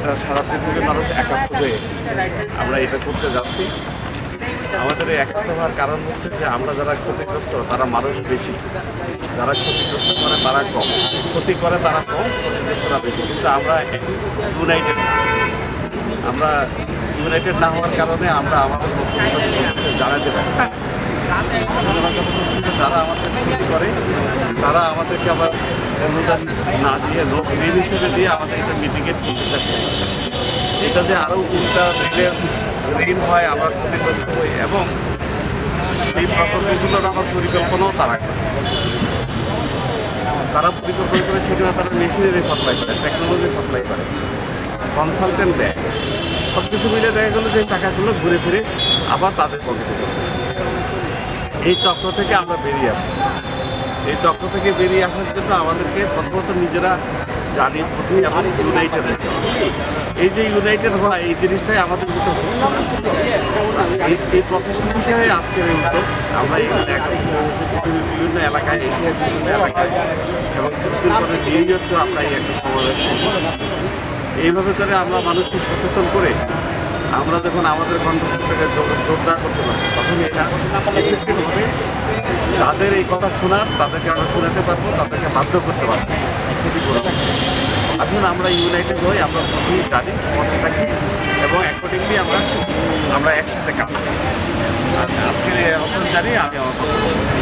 এটা সারা পৃথিবীর মানুষ একাত্ম হয়ে আমরা এটা করতে যাচ্ছি। আমাদের একাত্ম হওয়ার কারণ হচ্ছে যে আমরা যারা ক্ষতিগ্রস্ত, তারা মানুষ বেশি। যারা ক্ষতিগ্রস্ত করে, তারা কম। ক্ষতি করে, তারা কম, ক্ষতিগ্রস্তরা বেশি। কিন্তু আমরা ইউনাইটেড আমরা ইউনাইটেড না হওয়ার কারণে আমরা আমাদের জানাতে পারি তারা আমাদের ক্ষতি করে। তারা আমাদেরকে আবার অনুদান না দিয়ে, লোক ঋণ হিসেবে দিয়ে আমাদের এটা মিটিগেট করতে করে এটা যে আরও উল্টা দিলে ঋণ হয়, আমরা ক্ষতিগ্রস্ত হই, এবং এই প্রকল্পগুলোর আমার পরিকল্পনাও তারা করে। তারা পরিকল্পনা করে, সেখানে তারা মেশিনারি সাপ্লাই করে টেকনোলজি সাপ্লাই করে কনসালটেন্ট দেয়। সব কিছু মিলে দেখা গেলো যে টাকাগুলো ঘুরে ফিরে আবার তাদের পকেটে চলে। এই চক্র থেকে আমরা বেরিয়ে আসছি। এই চক্র থেকে বেরিয়ে আসার জন্য আমাদেরকে প্রথমত নিজেরা জানি বুঝি এবং ইউনাইটেড হতে এই যে ইউনাইটেড হওয়া, এই জিনিসটাই আমাদের ভিতরে হচ্ছে। এই প্রচেষ্টা হিসেবে আজকের এই উদ্যোগ আমরা বিভিন্ন এলাকায়, এশিয়ার বিভিন্ন এলাকায় এবং কিছুদিন পরে নিউ ইয়র্কেও আমরা এই একটা সমাবেশ করব। এইভাবে করে আমরা মানুষকে সচেতন করে আমরা যখন আমাদের জোর- জোরদার করতে পারব তখন এটা হবে যাদের এই কথা শোনার, তাদেরকে আমরা শোনাতে পারব, তাদেরকে বাধ্য করতে পারব। আসুন আমরা ইউনাইটেড হই, আমরা বুঝি, জানি সমস্যাটা কি এবং অ্যাকর্ডিংলি আমরা আমরা একসাথে কাজ করি। আজকের এই অবস্থান জানি আমি বলছি।